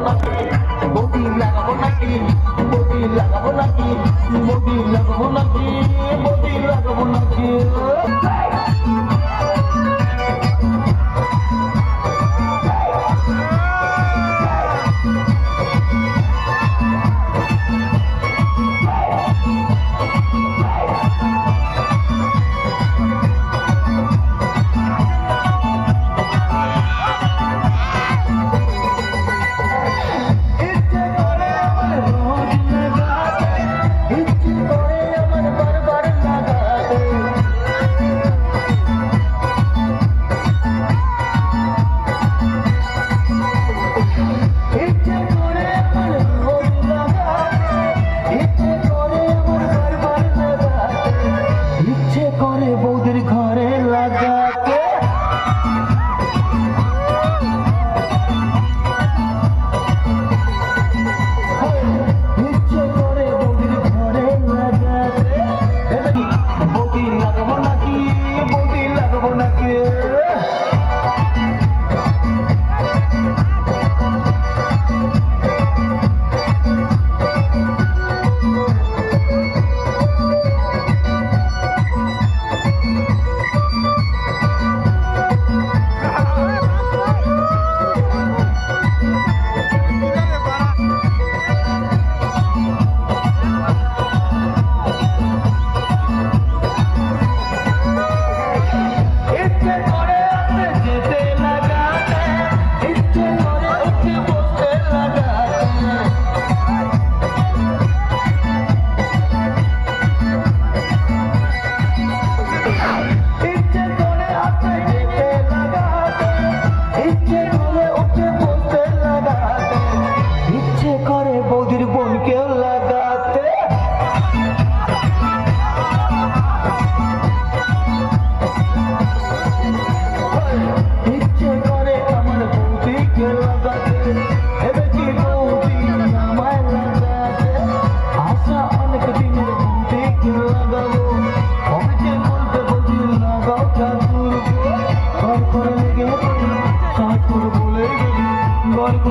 নাকি মোদি লাগাবো নাকি মোদি লাগাবো নাকি মোদি লাগাবো নাকি করে বৌদির ঘর। থেকে কত বলে গল্প